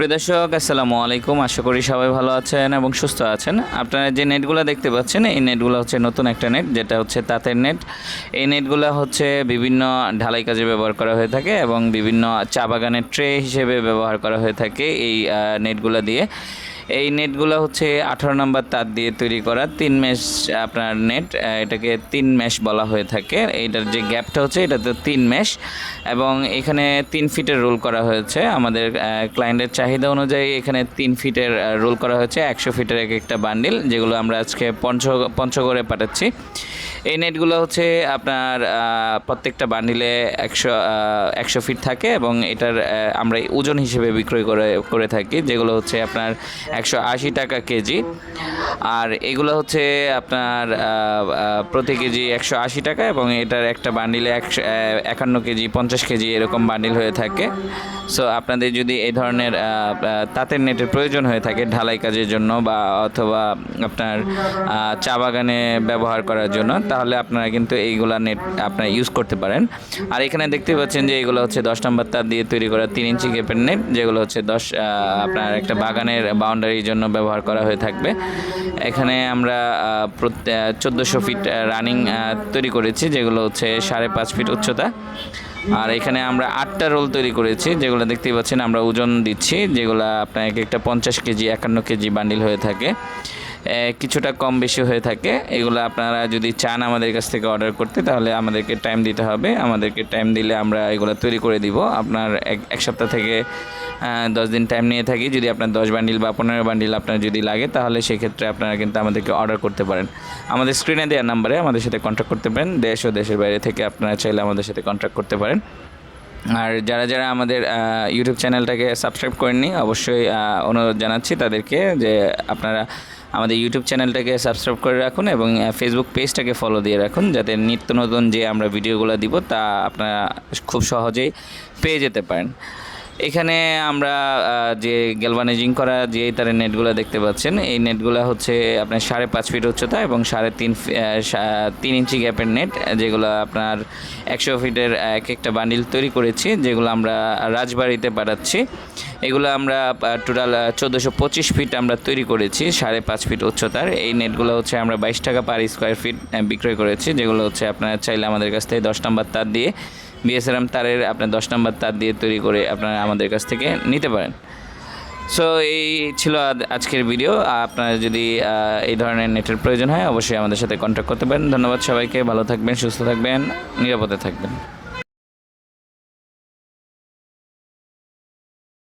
প্রিয় দর্শক, আসসালামু আলাইকুম। আশা করি সবাই ভালো আছেন এবং সুস্থ আছেন। আপনারা যে নেটগুলো দেখতে পাচ্ছেন, এই নেটগুলো হচ্ছে নতুন একটা নেট, যেটা হচ্ছে তাঁতের নেট। এই নেটগুলো হচ্ছে বিভিন্ন ঢালাই কাজে ব্যবহার করা হয়ে থাকে এবং বিভিন্ন চা বাগানের ট্রে হিসেবে ব্যবহার করা হয়ে থাকে এই নেটগুলো দিয়ে। এই নেটগুলো হচ্ছে আঠারো নম্বর তার দিয়ে তৈরি করা, তিন মেশ আপনার নেট এটাকে তিন মেশ বলা হয়ে থাকে। এইটার যে গ্যাপটা হচ্ছে এটা তো তিন মেশ এবং এখানে তিন ফিটের রোল করা হয়েছে। আমাদের ক্লায়েন্টের চাহিদা অনুযায়ী এখানে তিন ফিটের রোল করা হয়েছে। একশো ফিটের এক একটা বান্ডিল যেগুলো আমরা আজকে পঞ্চ, পঞ্চগড়ে পাঠাচ্ছি। এই নেটগুলো হচ্ছে আপনার প্রত্যেকটা বান্ডিলে একশো একশো ফিট থাকে এবং এটার আমরা ওজন হিসেবে বিক্রয় করে করে থাকি, যেগুলো হচ্ছে আপনার একশো আশি টাকা কেজি। আর এগুলো হচ্ছে আপনার প্রতি কেজি একশো আশি টাকা এবং এটার একটা বান্ডিলে একশো একান্ন কেজি, পঞ্চাশ কেজি এরকম বান্ডিল হয়ে থাকে। সো আপনাদের যদি এই ধরনের তাঁতের নেটের প্রয়োজন হয়ে থাকে ঢালাই কাজের জন্য বা অথবা আপনার চা বাগানে ব্যবহার করার জন্য, তাহলে আপনারা কিন্তু এইগুলা নেট আপনারা ইউজ করতে পারেন। আর এখানে দেখতে পাচ্ছেন যে এগুলো হচ্ছে দশ নম্বর তার দিয়ে তৈরি করা তিন ইঞ্চি গেপের নেট যেগুলো হচ্ছে দশ আপনার একটা বাগানের বাউন্ডারির জন্য ব্যবহার করা হয়ে থাকবে। এখানে আমরা চোদ্দোশো ফিট রানিং তৈরি করেছি, যেগুলো হচ্ছে সাড়ে পাঁচ ফিট উচ্চতা। আর এখানে আমরা আটটা রোল তৈরি করেছি, যেগুলো দেখতেই পাচ্ছেন আমরা ওজন দিচ্ছি, যেগুলো আপনার এক একটা পঞ্চাশ কেজি, একান্ন কেজি বান্ডিল হয়ে থাকে। কিছুটা কম বেশি হয়ে থাকে। এগুলো আপনারা যদি চান আমাদের কাছ থেকে অর্ডার করতে, তাহলে আমাদেরকে টাইম দিতে হবে। আমাদেরকে টাইম দিলে আমরা এগুলো তৈরি করে দিব। আপনার এক এক সপ্তাহ থেকে দশ দিন টাইম নিয়ে থাকি। যদি আপনার দশ বান্ডিল বা পনেরো বান্ডিল আপনার যদি লাগে, তাহলে সেক্ষেত্রে আপনারা কিন্তু আমাদেরকে অর্ডার করতে পারেন। আমাদের স্ক্রিনে দেওয়ার নাম্বারে আমাদের সাথে কন্ট্যাক্ট করতে পারেন। দেশ ও দেশের বাইরে থেকে আপনারা চাইলে আমাদের সাথে কন্ট্যাক্ট করতে পারেন। আর যারা যারা আমাদের ইউটিউব চ্যানেলটাকে সাবস্ক্রাইব করেননি, অবশ্যই অনুরোধ জানাচ্ছি তাদেরকে যে আপনারা আমাদের ইউটিউব চ্যানেলটাকে সাবস্ক্রাইব করে রাখুন এবং ফেসবুক পেজটাকে ফলো দিয়ে রাখুন, যাতে নিত্য নতুন যে আমরা ভিডিওগুলো দিব তা আপনারা খুব সহজেই পেয়ে যেতে পারেন। এখানে আমরা যে গ্যালভানাইজিং করা যে তারের নেটগুলো দেখতে পাচ্ছেন, এই নেটগুলো হচ্ছে আপনার সাড়ে পাঁচ ফিট উচ্চতা এবং সাড়ে তিন তিন ইঞ্চি গ্যাপের নেট, যেগুলো আপনার একশো ফিটের এক একটা বান্ডিল তৈরি করেছি, যেগুলো আমরা রাজবাড়িতে পাঠাচ্ছি। এগুলো আমরা টোটাল চোদ্দোশো পঁচিশ ফিট আমরা তৈরি করেছি, সাড়ে পাঁচ ফিট উচ্চতার। এই নেটগুলো হচ্ছে আমরা বাইশ টাকা পার স্কোয়ার ফিট বিক্রয় করেছি, যেগুলো হচ্ছে আপনারা চাইলে আমাদের কাছ থেকে দশ নম্বর তার দিয়ে বিএসআরএম তারের আপনার দশ নম্বর তার দিয়ে তৈরি করে আপনারা আমাদের কাছ থেকে নিতে পারেন। সো এই ছিল আজ- আজকের ভিডিও আপনার যদি এই ধরনের নেটের প্রয়োজন হয়, অবশ্যই আমাদের সাথে কন্ট্যাক্ট করতে পারেন। ধন্যবাদ সবাইকে। ভালো থাকবেন, সুস্থ থাকবেন, নিরাপদে থাকবেন।